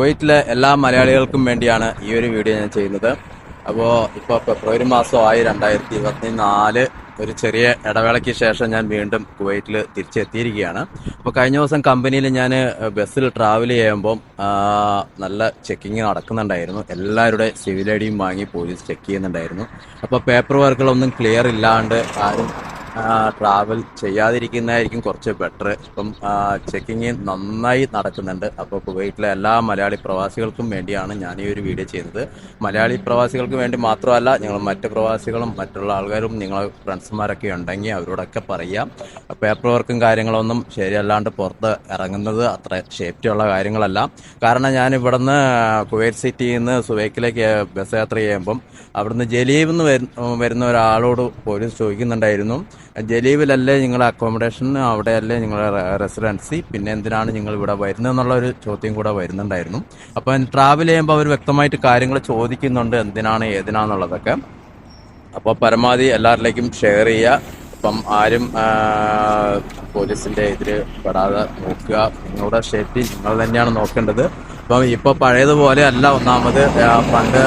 കുവൈറ്റിലെ എല്ലാ മലയാളികൾക്കും വേണ്ടിയാണ് ഈ ഒരു വീഡിയോ ഞാൻ ചെയ്യുന്നത്. അപ്പോൾ ഇപ്പോൾ ഫെബ്രുവരി മാസമായി രണ്ടായിരത്തി ഇരുപത്തി നാല് ഒരു ചെറിയ ഇടവേളയ്ക്ക് ശേഷം ഞാൻ വീണ്ടും കുവൈറ്റിൽ തിരിച്ചെത്തിയിരിക്കുകയാണ്. അപ്പോൾ കഴിഞ്ഞ ദിവസം കമ്പനിയിൽ ഞാൻ ബസ്സിൽ ട്രാവൽ ചെയ്യുമ്പം നല്ല ചെക്കിങ് നടക്കുന്നുണ്ടായിരുന്നു. എല്ലാവരുടെ സിവിൽ ഐ ഡിയും വാങ്ങി പോലീസ് ചെക്ക് ചെയ്യുന്നുണ്ടായിരുന്നു. അപ്പോൾ പേപ്പർ വർക്കുകളൊന്നും ക്ലിയർ ഇല്ലാണ്ട് ആരും ട്രാവൽ ചെയ്യാതിരിക്കുന്നതായിരിക്കും കുറച്ച് ബെറ്റർ ഇപ്പം ചെക്കിങ് നന്നായി നടക്കുന്നുണ്ട്. അപ്പോൾ കുവൈറ്റിലെ എല്ലാ മലയാളി പ്രവാസികൾക്കും വേണ്ടിയാണ് ഞാൻ ഈ ഒരു വീഡിയോ ചെയ്യുന്നത്. മലയാളി പ്രവാസികൾക്ക് വേണ്ടി മാത്രമല്ല ഞങ്ങൾ മറ്റ് പ്രവാസികളും മറ്റുള്ള ആൾക്കാരും നിങ്ങളെ ഫ്രണ്ട്സുമാരൊക്കെ ഉണ്ടെങ്കിൽ അവരോടൊക്കെ പറയാം. പേപ്പർ വർക്കും കാര്യങ്ങളൊന്നും ശരിയല്ലാണ്ട് പുറത്ത് ഇറങ്ങുന്നത് അത്ര സേഫ്റ്റിയുള്ള കാര്യങ്ങളല്ല. കാരണം ഞാൻ ഇവിടുന്ന് കുവൈറ്റ് സിറ്റിയിൽ നിന്ന് സുവൈക്കിലേക്ക് ബസ് യാത്ര ചെയ്യുമ്പം അവിടുന്ന് ജലീബ് എന്ന് വരുന്ന ഒരാളോട് പോലീസ് ചോദിക്കുന്നുണ്ടായിരുന്നു. ജലീബിലല്ലേ നിങ്ങളുടെ അക്കോമഡേഷൻ അവിടെയല്ലേ നിങ്ങളുടെ റെസിഡൻസി പിന്നെ എന്തിനാണ് നിങ്ങൾ ഇവിടെ വരുന്നത് എന്നുള്ള ഒരു ചോദ്യം കൂടെ വരുന്നുണ്ടായിരുന്നു. അപ്പം ട്രാവൽ ചെയ്യുമ്പോൾ അവർ വ്യക്തമായിട്ട് കാര്യങ്ങൾ ചോദിക്കുന്നുണ്ട് എന്തിനാണ് ഏതിനാന്നുള്ളതൊക്കെ. അപ്പോൾ പരമാവധി എല്ലാവരിലേക്കും ഷെയർ ചെയ്യുക. അപ്പം ആരും പോലീസിന്റെ എതിര് പെടാതെ നോക്കുക. നിങ്ങളുടെ സേഫ്റ്റി നിങ്ങൾ തന്നെയാണ് നോക്കേണ്ടത്. അപ്പം ഇപ്പൊ പഴയതുപോലെ അല്ല. ഒന്നാമത് പണ്ട്